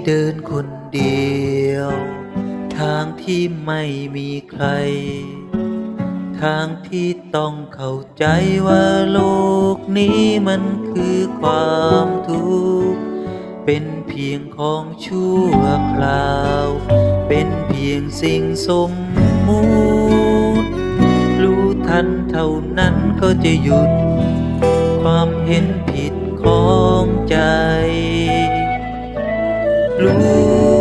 ่เดินคนเดียว ทางที่ไม่มีใคร ทางที่ต้องเข้าใจว่าโลกนี้มันคือความทุกข์ เป็นเพียงของชั่วคราว เป็นเพียงสิ่งสมมุติ รู้ทันเท่านั้นก็จะหยุด ความเห็นผิดของใจ รู้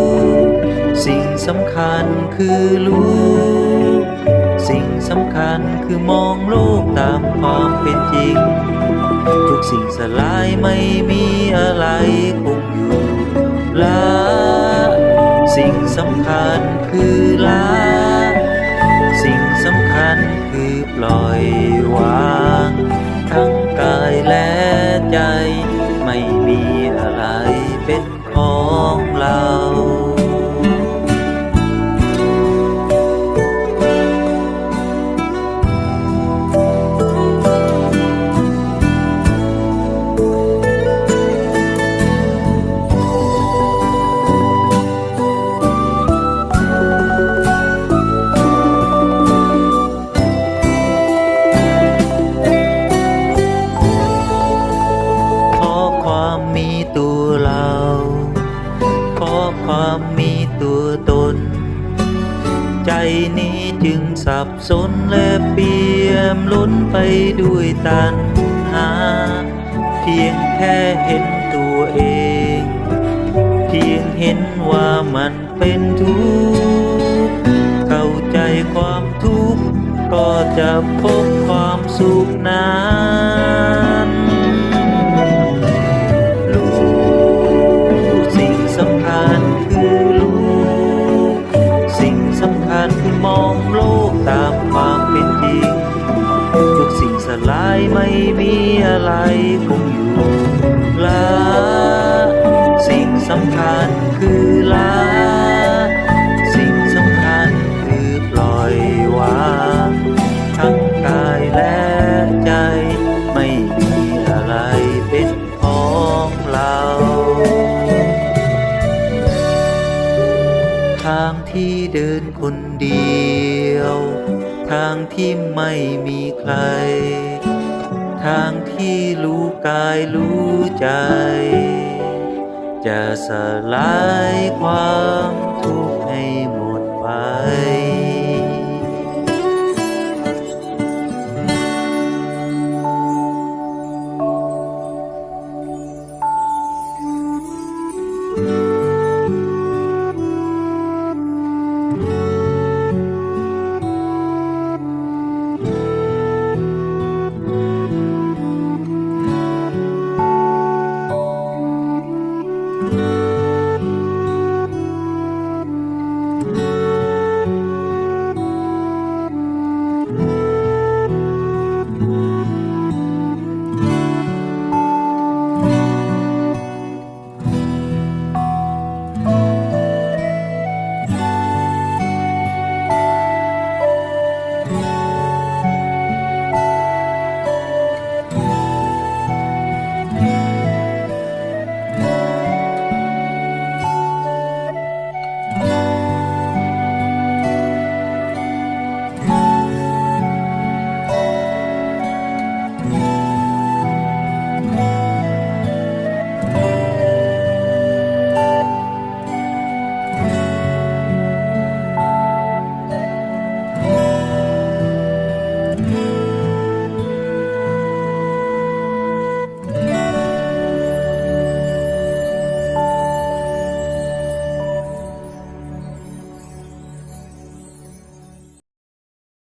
สิ่งสำคัญคือรู้ สิ่งสำคัญคือมองโลกตามความเป็นจริง ทุกสิ่งสลายไม่มีอะไรคงอยู่ละสิ่งสำคัญคือละสิ่งสำคัญคือปล่อยวาง ทั้งกายและใจไม่มีอะไร เป็นของเรา จึงสับสนและเปี่ยมล้นไปด้วยตัณหา เพียงแค่เห็นตัวเอง เพียงเห็นว่ามันเป็นทุกข์เข้าใจความทุกข์ก็จะพบความสุขนา ตามความเป็นจริง ทุกสิ่งสลายไม่มีอะไรคงอยู่ละสิ่งสำคัญคือละสิ่งสำคัญคือปล่อยวางทั้งกายและใจไม่มีอะไรเป็นของเราทาง ที่เดินคนเดียว ทางที่ไม่มีใคร ทางที่รู้กายรู้ใจ จะสลายความทุกข์ให้หมดไป